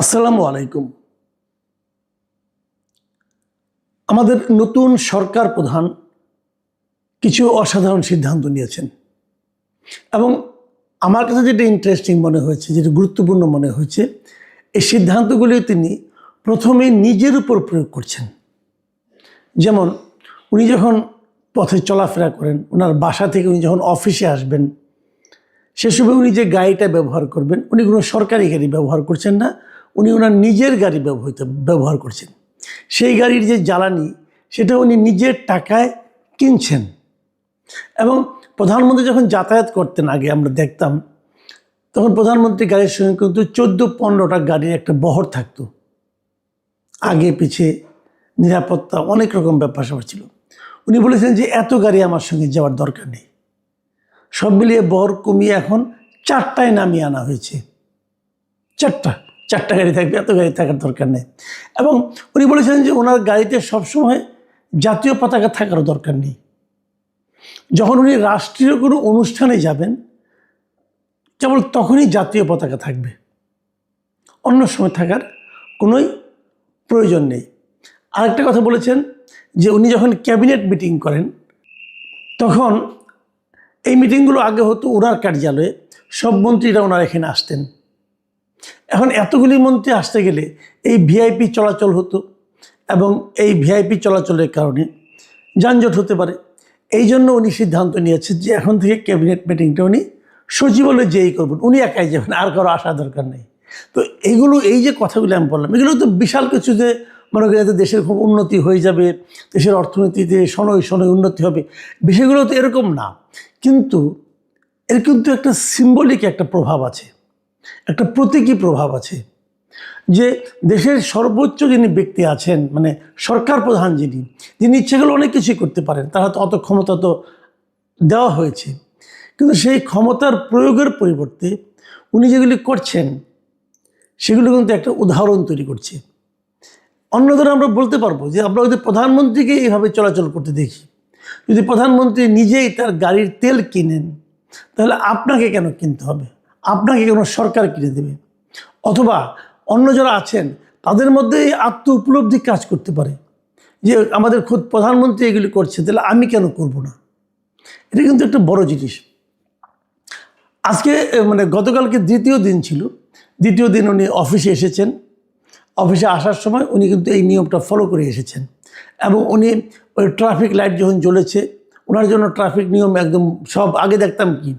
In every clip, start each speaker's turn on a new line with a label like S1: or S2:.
S1: আসসালামু আলাইকুম। আমাদের নতুন সরকার প্রধান কিছু অসাধারণ সিদ্ধান্ত নিয়েছেন এবং আমার কাছে যেটা ইন্টারেস্টিং মনে হয়েছে, যেটা গুরুত্বপূর্ণ মনে হয়েছে, এই সিদ্ধান্তগুলি তিনি প্রথমে নিজের উপর প্রয়োগ করছেন। যেমন উনি যখন পথে চলাফেরা করেন, ওনার বাসা থেকে উনি যখন অফিসে আসবেন, সে সময় উনি যে গাড়িটা ব্যবহার করবেন, উনি কোনো সরকারি গাড়ি ব্যবহার করছেন না উনি ওনার নিজের গাড়ি ব্যবহৃত, ব্যবহার করছেন। সেই গাড়ির যে জ্বালানি, সেটা উনি নিজের টাকায় কিনছেন। এবং প্রধানমন্ত্রী যখন যাতায়াত করতেন, আগে আমরা দেখতাম, তখন প্রধানমন্ত্রী গাড়ির সঙ্গে কিন্তু চোদ্দ পনেরোটা গাড়ির একটা বহর থাকতো। আগে পিছে নিরাপত্তা অনেক রকম ব্যাপার স্যাপার ছিল। উনি বলেছেন যে, এত গাড়ি আমার সঙ্গে যাওয়ার দরকার নেই। সব মিলিয়ে বহর কমিয়ে এখন চারটায় নামিয়ে আনা হয়েছে। চারটা। চারটা গাড়ি থাকবে, এত গাড়ি থাকার দরকার নেই। এবং উনি বলেছেন যে ওনার গাড়িতে সবসময় জাতীয় পতাকা থাকারও দরকার নেই। যখন উনি রাষ্ট্রীয় কোনো অনুষ্ঠানে যাবেন, কেবল তখনই জাতীয় পতাকা থাকবে। অন্য সময় থাকার কোনোই প্রয়োজন নেই। আরেকটা কথা বলেছেন যে উনি যখন ক্যাবিনেট মিটিং করেন, তখন এই মিটিংগুলো আগে হতো ওনার কার্যালয়ে, সব মন্ত্রীরা ওনার এখানে আসতেন। এখন এতগুলি মন্ত্রী আসতে গেলে এই ভিআইপি চলাচল হতো এবং এই ভিআইপি চলাচলের কারণে যানজট হতে পারে। এই জন্য উনি সিদ্ধান্ত নিয়েছেন যে এখন থেকে ক্যাবিনেট মিটিংটা উনি সচিবালয়ে যেই করবেন। উনি একাই যাবেন, আর কারও আসা দরকার নেই। তো এইগুলো, এই যে কথাগুলো আমি বললাম, এগুলো তো বিশাল কিছু যে মনে করি যাতে দেশের খুব উন্নতি হয়ে যাবে, দেশের অর্থনীতিতে শনয় শনয় উন্নতি হবে, বিষয়গুলো তো এরকম না। কিন্তু এর কিন্তু একটা সিম্বলিক একটা প্রভাব আছে। একটা প্রতীকী প্রভাব আছে যে দেশের সর্বোচ্চ যিনি ব্যক্তি আছেন মানে সরকার প্রধান যিনি যিনি ইচ্ছে অনেক কিছুই করতে পারেন। তারা তো অত ক্ষমতা তো দেওয়া হয়েছে। কিন্তু সেই ক্ষমতার প্রয়োগের পরিবর্তে উনি যেগুলি করছেন, সেগুলো কিন্তু একটা উদাহরণ তৈরি করছে। অন্য অন্যদের আমরা বলতে পারব যে, আমরা যদি প্রধানমন্ত্রীকে এইভাবে চলাচল করতে দেখি, যদি প্রধানমন্ত্রী নিজেই তার গাড়ির তেল কিনেন, তাহলে আপনাকে কেন কিনতে হবে? আপনাকে কোনো সরকার কিনে দেবে। অথবা অন্য যারা আছেন, তাদের মধ্যে এই আত্ম উপলব্ধি কাজ করতে পারে। যে আমাদের খোদ প্রধানমন্ত্রী এগুলি করছে, তাহলে আমি কেন করব না? এটা কিন্তু একটা বড় জিনিস। আজকে মানে গতকালকে দ্বিতীয় দিন ছিল। দ্বিতীয় দিন উনি অফিসে এসেছেন। অফিসে আসার সময় উনি কিন্তু এই নিয়মটা ফলো করে এসেছেন। এবং উনি ওই ট্রাফিক লাইট যখন জ্বলেছে, ওনার জন্য ট্রাফিক নিয়ম একদম সব, আগে দেখতাম কি?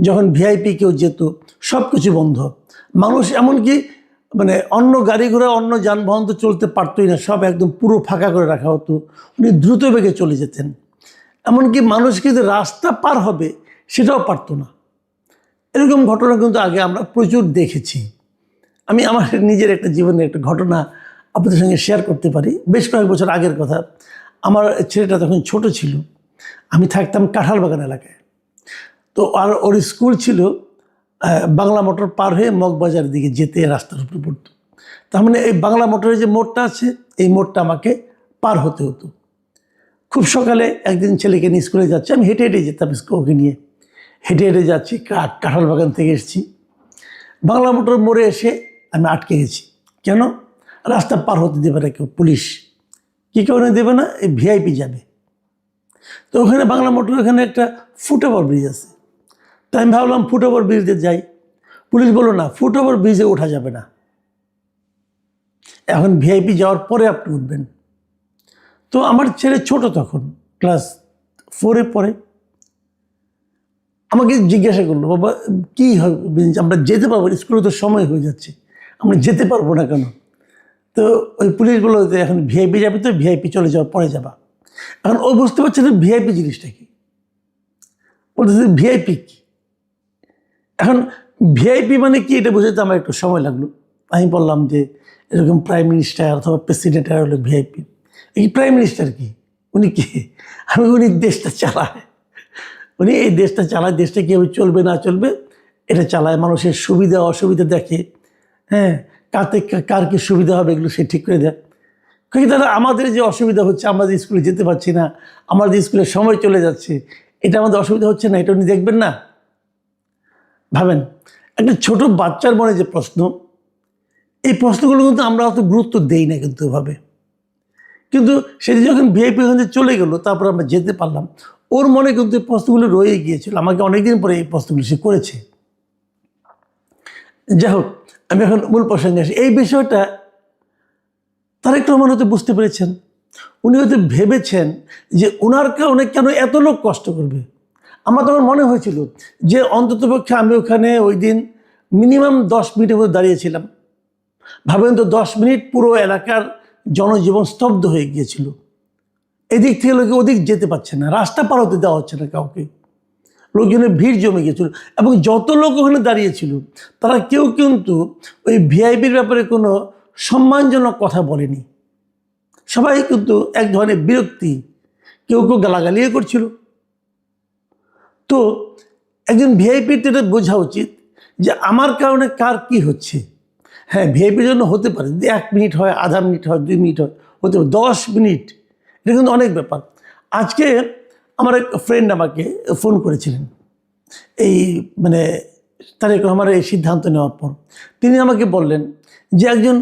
S1: যখন ভিআইপি কেউ যেত সব কিছু বন্ধ। মানুষ এমনকি মানে অন্য গাড়ি ঘোড়া, অন্য যানবাহন তো চলতে পারতোই না, সব একদম পুরো ফাঁকা করে রাখা হতো। উনি দ্রুত বেগে চলে যেতেন। এমনকি মানুষকে যে রাস্তা পার হবে সেটাও পারতো না। এরকম ঘটনা কিন্তু আগে আমরা প্রচুর দেখেছি। আমি আমার নিজের একটা জীবনের একটা ঘটনা আপনাদের সঙ্গে শেয়ার করতে পারি। বেশ কয়েক বছর আগের কথা। আমার ছেলেটা তখন ছোট ছিল। আমি থাকতাম কাঁঠালবাগান এলাকায়। তো আর ওর স্কুল ছিল বাংলা মোটর পার হয়ে মগবাজারের দিকে যেতে রাস্তার উপরে পড়তো। তার মানে এই বাংলা মোটরের যে মোড়টা আছে, এই মোড়টা আমাকে পার হতে হতো। খুব সকালে একদিন ছেলেকে নিয়ে স্কুলে যাচ্ছে, আমি হেঁটে হেঁটে যেতাম ওকে নিয়ে। হেঁটে হেঁটে যাচ্ছি, কাঠ, কাঁঠাল বাগান থেকে এসেছি। বাংলা মোটর মোড়ে এসে আমি আটকে গেছি। কেন? রাস্তা পার হতে দেবে না কেউ, পুলিশ। কী কারণে দেবে না? এই ভিআইপি যাবে। তো ওখানে বাংলা মোটর, ওখানে একটা ফুটওভার ব্রিজ আছে। তো আমি ভাবলাম ফুটওভার ব্রিজে যাই। পুলিশ বলল, না ফুটওভার ব্রিজে ওঠা যাবে না। এখন ভিআইপি যাওয়ার পরে আপনি উঠবেন। তো আমার ছেলে ছোট তখন ক্লাস ফোরে পরে আমাকে জিজ্ঞাসা করল, বাবা, কী হবে আমরা যেতে পারব স্কুলে তো সময় হয়ে যাচ্ছে, আমরা যেতে পারব না কেন? তো ওই পুলিশ বলল, যে এখন ভিআইপি যাবে তো ভিআইপি চলে যাওয়ার পরে যাবা। এখন ও বুঝতে পারছে না ভিআইপি জিনিসটা কি। বলতেছে ভিআইপি কি? এখন ভিআইপি মানে কি এটা বুঝতে আমার একটু সময় লাগল। আমি বললাম যে এরকম প্রাইম মিনিস্টার অথবা প্রেসিডেন্ট হলো ভিআইপি এই প্রাইম মিনিস্টার কি? উনি কি? আমি উনি দেশটা চালায়। উনি এই দেশটা চালায়, দেশটা কীভাবে চলবে, না চলবে, এটা চালায়। মানুষের সুবিধা, অসুবিধা দেখে। হ্যাঁ কাতে কার কী সুবিধা হবে এগুলো সে ঠিক করে দেয়। কিন্তু দাদা, আমাদের যে অসুবিধা হচ্ছে, আমরা যে স্কুলে যেতে পারছি না, আমাদের স্কুলে সময় চলে যাচ্ছে, এটা আমাদের অসুবিধা হচ্ছে না? এটা উনি দেখবেন না? ভাবেন, একটা ছোট বাচ্চার মনে যে প্রশ্ন, এই প্রশ্নগুলো কিন্তু আমরা অত গুরুত্ব দেই না কিন্তু ওভাবে কিন্তু সেটি যখন ভিআইপি ওখানে চলে গেল, তারপর আমরা যেতে পারলাম, ওর মনে কিন্তু এই প্রশ্নগুলো রয়ে গিয়েছিল। আমাকে অনেকদিন পরে এই প্রশ্নগুলো সে করেছে। যাই হোক, আমি এখন মূল প্রসঙ্গে আসি। এই বিষয়টা তারেক রহমান হয়তো বুঝতে পেরেছেন। উনি হয়তো ভেবেছেন যে ওনার কারণে কেন এত লোক কষ্ট করবে? আমার তখন মনে হয়েছিল যে অন্ততপক্ষে আমি ওখানে ওই দিন মিনিমাম দশ মিনিটের মধ্যে দাঁড়িয়েছিলাম। ভাবেন তো দশ মিনিট পুরো এলাকার জনজীবন স্তব্ধ হয়ে গিয়েছিল। এদিক থেকে লোকে ওদিক যেতে পারছে না, রাস্তা পার হতে দেওয়া হচ্ছে না কাউকে। লোকজনের ভিড় জমে গিয়েছিল এবং যত লোক ওখানে দাঁড়িয়েছিল, তারা কেউ কিন্তু ওই ভিআইপির ব্যাপারে কোনো সম্মানজনক কথা বলেনি। সবাই কিন্তু এক ধরনের বিরক্তি, কেউ কেউ গালাগালিও করছিল। তো একজন ভিআইপির তো এটা বোঝা উচিত যে আমার কারণে কার কি হচ্ছে। হ্যাঁ ভিআইপির জন্য হতে পারে এক মিনিট হয়, আধা মিনিট হয়, দুই মিনিট হয়, হতে পারে, দশ মিনিট। এটা কিন্তু অনেক ব্যাপার। আজকে আমার এক ফ্রেন্ড আমাকে ফোন করেছিলেন। এই মানে তারেক রহমানের এই সিদ্ধান্ত নেওয়ার পর। তিনি আমাকে বললেন যে একজন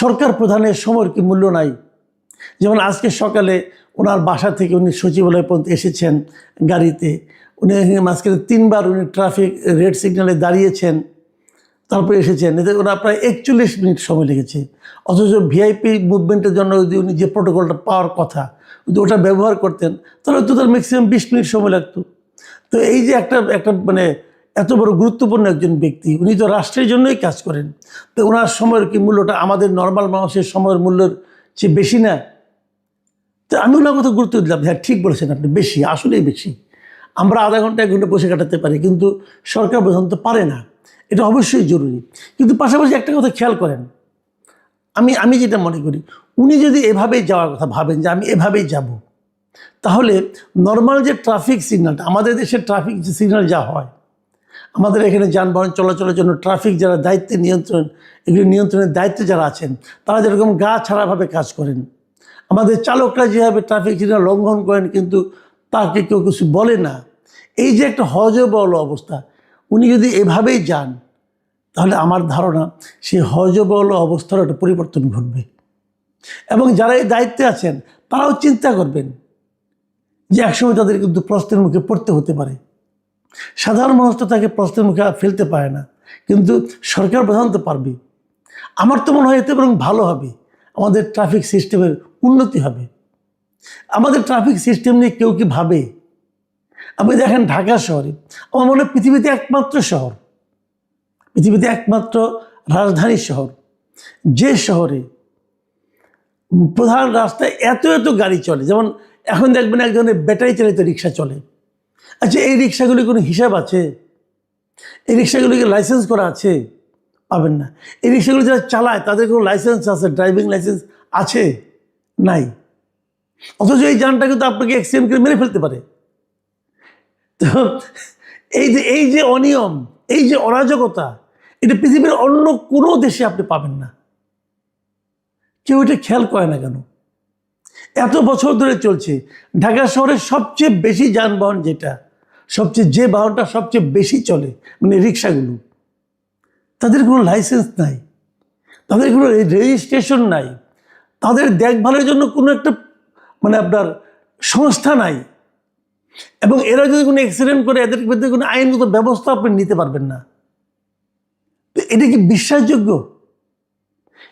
S1: সরকার প্রধানের সময়ের কি মূল্য নাই। যেমন আজকে সকালে ওনার বাসা থেকে উনি সচিবালয় পর্যন্ত এসেছেন গাড়িতে। উনি মাঝখানে তিনবার উনি ট্রাফিক রেড সিগন্যালে দাঁড়িয়েছেন, তারপরে এসেছেন। এতে ওনার প্রায় একচল্লিশ মিনিট সময় লেগেছে। অথচ ভিআইপি মুভমেন্টের জন্য যদি উনি যে প্রোটোকলটা পাওয়ার কথা, যদি ওটা ব্যবহার করতেন, তাহলে তো তার ম্যাক্সিমাম বিশ মিনিট সময় লাগতো। তো এই যে একটা একটা মানে এত বড় গুরুত্বপূর্ণ একজন ব্যক্তি, উনি তো রাষ্ট্রের জন্যই কাজ করেন। তো ওনার সময়ের কি মূল্যটা আমাদের নর্মাল মানুষের সময়ের মূল্যের চেয়ে বেশি না? তো আমি ওনার কথা গুরুত্ব দিলাম। হ্যাঁ ঠিক বলেছেন আপনি, বেশি, আসলেই বেশি। আমরা আধা ঘণ্টা এক ঘণ্টা বসে কাটাতে পারি, কিন্তু সরকার প্রধান তো পারে না। এটা অবশ্যই জরুরি। কিন্তু পাশাপাশি একটা কথা খেয়াল করেন, আমি আমি যেটা মনে করি, উনি যদি এভাবেই যাওয়ার কথা ভাবেন যে আমি এভাবেই যাব, তাহলে নর্মাল যে ট্রাফিক সিগন্যালটা আমাদের দেশের ট্রাফিক যে সিগন্যাল যা হয়, আমাদের এখানে যানবাহন চলাচলের জন্য ট্রাফিক যারা দায়িত্বে নিয়ন্ত্রণ, এগুলি নিয়ন্ত্রণের দায়িত্বে যারা আছেন, তারা যেরকম গা ছাড়াভাবে কাজ করেন, আমাদের চালকরা যেভাবে ট্রাফিক সিগন্যাল লঙ্ঘন করেন, কিন্তু তাকে কেউ কিছু বলে না। এই যে একটা হজবল অবস্থা, উনি যদি এভাবেই যান, তাহলে আমার ধারণা সেই হজবল অবস্থার একটা পরিবর্তন ঘটবে। এবং যারা এই দায়িত্বে আছেন, তারাও চিন্তা করবেন যে একসময় তাদের কিন্তু প্রশ্নের মুখে পড়তে হতে পারে। সাধারণ মানুষ তো তাকে প্রশ্নের মুখে ফেলতে পারে না, কিন্তু সরকার প্রধান তো পারবে। আমার তো মনে হয় এতে বরং ভালো হবে। আমাদের ট্রাফিক সিস্টেমের উন্নতি হবে। আমাদের ট্রাফিক সিস্টেম নিয়ে কেউ কি ভাবে? আপনি দেখেন ঢাকা শহরে, আমার মনে হয় পৃথিবীতে একমাত্র শহর, পৃথিবীতে একমাত্র রাজধানী শহর। যে শহরে প্রধান রাস্তায় এত এত গাড়ি চলে, যেমন এখন দেখবেন এক ধরনের ব্যাটারি চালিত রিক্সা চলে। আচ্ছা এই রিক্সাগুলি কোনো হিসাব আছে? এই রিক্সাগুলিকে লাইসেন্স করা আছে? পাবেন না। এই রিক্সাগুলি যারা চালায়, তাদের কোনো লাইসেন্স আছে? ড্রাইভিং লাইসেন্স আছে? নাই। অথচ এই যানটা কিন্তু আপনাকে অ্যাক্সিডেন্ট করে মেরে ফেলতে পারে। তো এই যে এই যে অনিয়ম, এই যে অরাজকতা, এটা পৃথিবীর অন্য কোনো দেশে আপনি পাবেন না। কেউ এটা খেয়াল করে না কেন? এত বছর ধরে চলছে। ঢাকা শহরের সবচেয়ে বেশি যানবাহন যেটা, সবচেয়ে যে বাহনটা সবচেয়ে বেশি চলে মানে রিক্সাগুলো, তাদের কোনো লাইসেন্স নাই, তাদের কোনো রেজিস্ট্রেশন নাই, তাদের দেখভালের জন্য কোনো একটা মানে আপনার সংস্থা নাই। এবং এরা যদি কোনো অ্যাক্সিডেন্ট করে, এদের বিরুদ্ধে কোনো আইনগত ব্যবস্থা আপনি নিতে পারবেন না। তো এটা কি বিশ্বাসযোগ্য?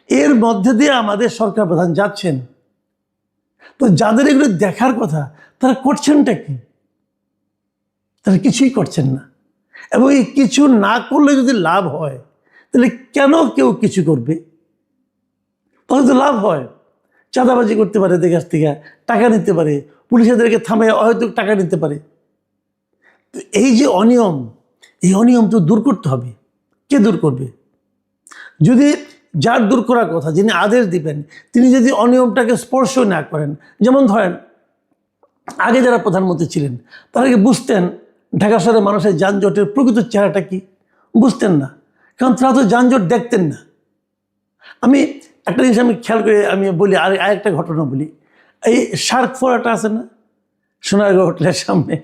S1: এর মধ্যে দিয়ে আমাদের সরকার প্রধান যাচ্ছেন। তো যাদের এগুলো দেখার কথা, তারা করছেনটা কি? তারা কিছুই করছেন না। এবং এই কিছু না করলে যদি লাভ হয়, তাহলে কেন কেউ কিছু করবে? তাহলে তো লাভ হয়। চাঁদাবাজি করতে পারে এদের কাছ থেকে, টাকা নিতে পারে। পুলিশ এদেরকে থামে হয়তো টাকা নিতে পারে। তো এই যে অনিয়ম, এই অনিয়ম তো দূর করতে হবে। কে দূর করবে? যদি যার দূর করার কথা, যিনি আদেশ দিবেন, তিনি যদি অনিয়মটাকে স্পর্শ না করেন, যেমন ধরেন, আগে যারা প্রধানমন্ত্রী ছিলেন, তারা কি বুঝতেন ঢাকা শহরের মানুষের যানজটের প্রকৃত চেহারাটা কি? বুঝতেন না। কারণ তারা তো যানজট দেখতেন না। আমি একটা জিনিস আমি খেয়াল করে আমি বলি, আর, আরেকটা ঘটনা বলি। এই শার্ক ফোয়ারাটা আছে না? সোনারগাঁও হোটেলের সামনে।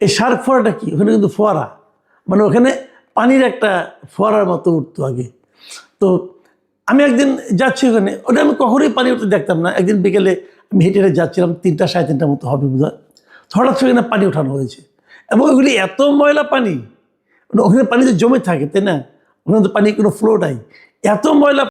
S1: এই শার্ক ফোয়ারাটা কি? ওখানে কিন্তু ফোয়ারা। মানে ওখানে পানির একটা ফোয়ারার মতো উঠতো আগে। তো আমি একদিন যাচ্ছি ওখানে। ওটা আমি কখনোই পানি উঠতে দেখতাম না। একদিন বিকেলে আমি হেঁটে হেঁটে যাচ্ছিলাম, তিনটা সাড়ে তিনটার মতো হবে বোধ হয় হঠাৎ সেখানে পানি ওঠানো হয়েছে। এবং ওগুলি এত ময়লা পানি মানে ওখানে পানি তো জমে থাকে, তাই না? ওখানে তো পানি কোনো ফ্লো নাই। এত ময়লা